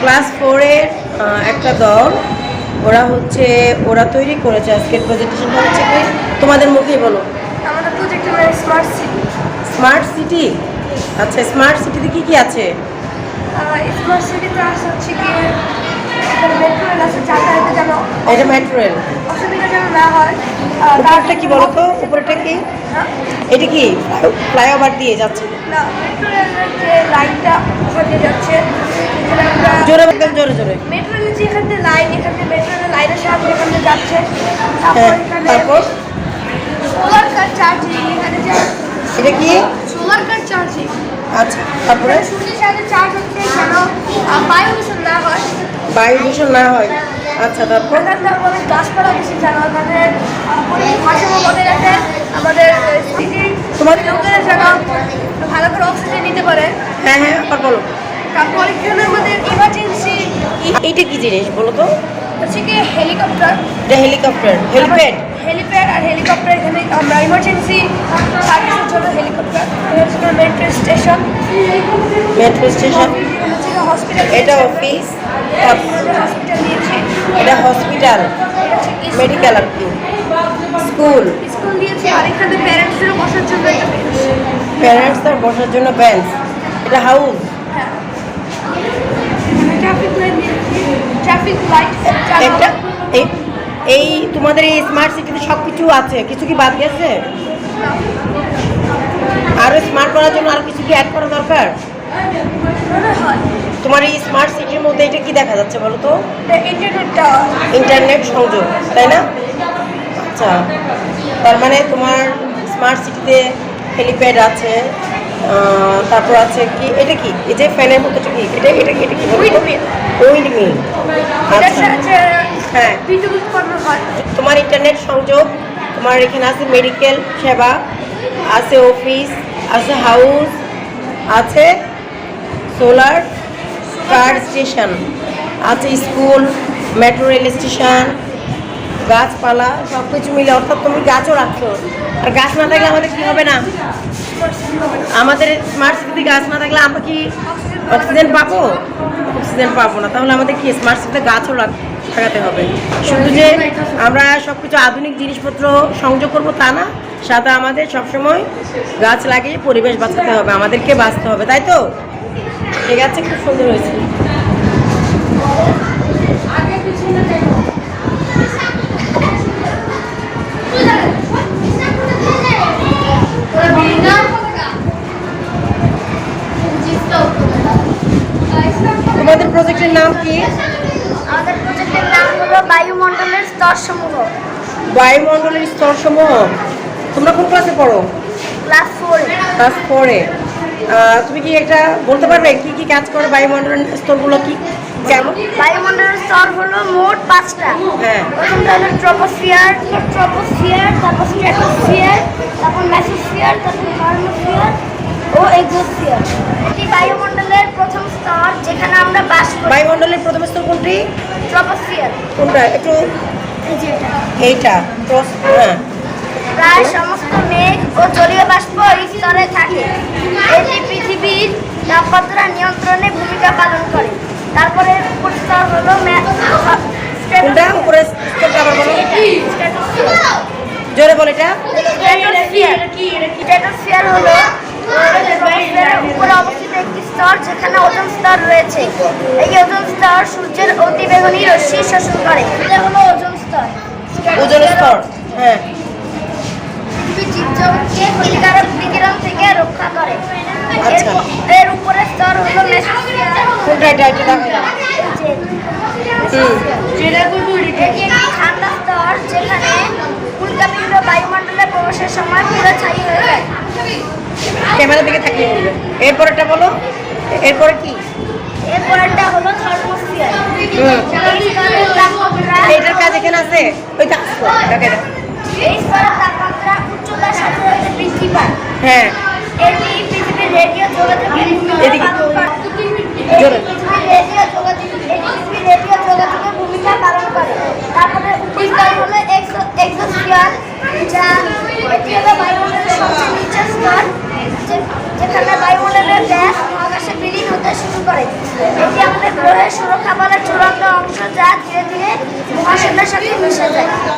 Class ফোরের একটা দল। ওরা হচ্ছে ওরা তৈরি করেছে আজকের প্রেজেন্টেশনটা হচ্ছে কি? তোমাদের মুখেই বলো। আমাদের প্রজেক্টের স্মার্ট সিটি স্মার্ট সিটি আচ্ছা স্মার্ট সিটিতে কি কি আছে? স্মার্ট সিটিতে হচ্ছে কি এটা মেট্রো রেল অসুবিধা যেন না হয়। উপরটা কি বলো তো? উপরটা কি? হ্যাঁ? এটা কি? ফ্লাইওভার দিয়ে যাচ্ছে। না মেট্রো রেলের যে লাইনটা ওখান যাচ্ছে জোরে একদম জোরে জোরে। মেট্রো যে এখান থেকে লাইন এখান থেকে মেট্রো লাইনের সাহায্যে এখান দিয়ে যাচ্ছে। তারপর সোলার কার চার্জিং এখানে যে এটা কি? সোলার কার চার্জিং আচ্ছা তারপরে? সূর্যের সাথে চার্জ হচ্ছে যেন বায়ু দূষণ না হয়। বায়ু দূষণ না হয়। আচ্ছা তারপর? এখান থেকে আমাদের গাছপালা বেশি যেন আমাদের ভারসাম্য বজায় রাখে আমাদের সিটি তোমাদের- লোকেরা যেন ভালো করে অক্সিজেন নিতে পারে। হ্যাঁ হ্যাঁ আবার বলো। তারপর এখানে আমাদের ইমার্জেন্সি এইটা কি জিনিস বলো তো? হচ্ছে কি হেলিকপ্টার এটা হেলিকপ্টার হেলিপ্যাড হেলিপ্যাড আর হেলিকপ্টার এখানে আমরা ইমার্জেন্সি সার্ভিসের জন্য helicopter metro station metro station hospital এটা অফিস হসপিটাল দিয়েছি এটা হসপিটাল। মেডিকেল আর কি? স্কুল স্কুল দিয়েছি আর এখানে প্যারেন্টসদেরও বসার জন্য প্যারেন্টসদের বসার জন্য বেঞ্চ এটা হাউস হ্যাঁ ট্রাফিক লাইট দিয়েছি ট্রাফিক লাইট এই তোমাদের এই স্মার্ট সিটিতে সব কিছু আছে। কিছু কি বাদ গেছে আরও স্মার্ট করার জন্য আরও কিছু কি অ্যাড করা দরকার? তোমার এই স্মার্ট সিটির মধ্যে এটা কি দেখা যাচ্ছে বলো তো? ইন্টারনেট সংযোগ তাই না? আচ্ছা। তার মানে তোমার স্মার্ট সিটিতে হেলিপ্যাড আছে। তারপর আছে কি? এটা কি? এই যে ফ্যানের মতো কি এটা এটা কি এটা কি? উইন্ড মিল হয়। তোমার ইন্টারনেট সংযোগ তোমার এখানে আছে মেডিকেল সেবা আছে অফিস আছে হাউস আছে সোলার কার স্টেশন আছে স্কুল মেট্রো রেল স্টেশন গাছপালা সব কিছু মিলে অর্থাৎ তুমি গাছও রাখছো। আর গাছ না থাকলে আমাদের কি হবে না? আমাদের স্মার্ট সিটিতে গাছ না থাকলে আমরা কি অক্সিজেন পাবো? অক্সিজেন পাবো না। তাহলে আমাদের কি স্মার্ট সিটিতে গাছও লাগ- লাগাতে হবে। শুধু যে আমরা সব কিছু আধুনিক জিনিসপত্র সংযোগ করব তা না, সাথে আমাদের সবসময় গাছ লাগিয়ে পরিবেশ বাঁচাতে হবে। আমাদেরকে বাঁচতে হবে, তাই তো? ঠিক আছে খুব সুন্দর হয়েছে তোমাদের প্রজেক্টের নাম কি আমাদের প্রজেক্টের নাম হলো বায়ুমণ্ডলের স্তরসমূহ। বায়ুমণ্ডলের স্তরসমূহ? তোমরা কোন ক্লাসে পড়ো? ক্লাস ফোর ক্লাস ফোরে তুমি কি একটা বলতে পারবে কি কি কাজ করে বায়ুমণ্ডলের স্তরগুলো কি? কেমন? বায়ুমণ্ডলের স্তর হলো মোট পাঁচটা। হ্যাঁ। প্রথমটা হলো ট্রপোস্ফিয়ার ট্রপোস্ফিয়ার তারপর স্ট্র্যাটোস্ফিয়ার তারপর ম্যাসোস্ফিয়ার তারপর থার্মোস্ফিয়ার ও এক্সোস্ফিয়ার এটি বায়ুমণ্ডলের প্রথম স্তর যেখানে আমরা বায়ুমণ্ডলের প্রথম স্তর কোনটি? ট্রপোস্ফিয়ার। কোনটা? একটু। এইটা হ্যাঁ। প্রায় সমস্ত মেঘ ও জলীয় বাষ্প এই স্তরে থাকে। এটি পৃথিবীর তাপমাত্রা নিয়ন্ত্রণে ভূমিকা পালন করে। তারপরে উপর স্তর হলো ম্যা- কোনটা উপরে স্তরটা আবার বলো জোরে বল এটা স্ট্র্যাটোস্ফিয়ার হলো ট্রপোস্ফিয়ারের উপরে অবস্থিত একটি স্তর যেখানে ওজন স্তর রয়েছে। এই ওজন স্তর সূর্যের অতিবেগুনি রশ্মি শোষণ করে। এটা হলো ওজন স্তর। ওজন স্তর হ্যাঁ। জীবজগৎকে ক্ষতিকারক বিকিরণ থেকে রক্ষা করে। আচ্ছা। এর- উপরের স্তর হলো ঠান্ডা স্তর যেখানে উল্কাপিণ্ড বায়ুমণ্ডলে প্রবেশের সময় পুরো ছাই হয়ে যায়। ক্যামেরা দিকে এরপরেরটা বলো। এরপরে কি? এরপরটা হলো এইটার কাজ এখানে আছে? দাও। এই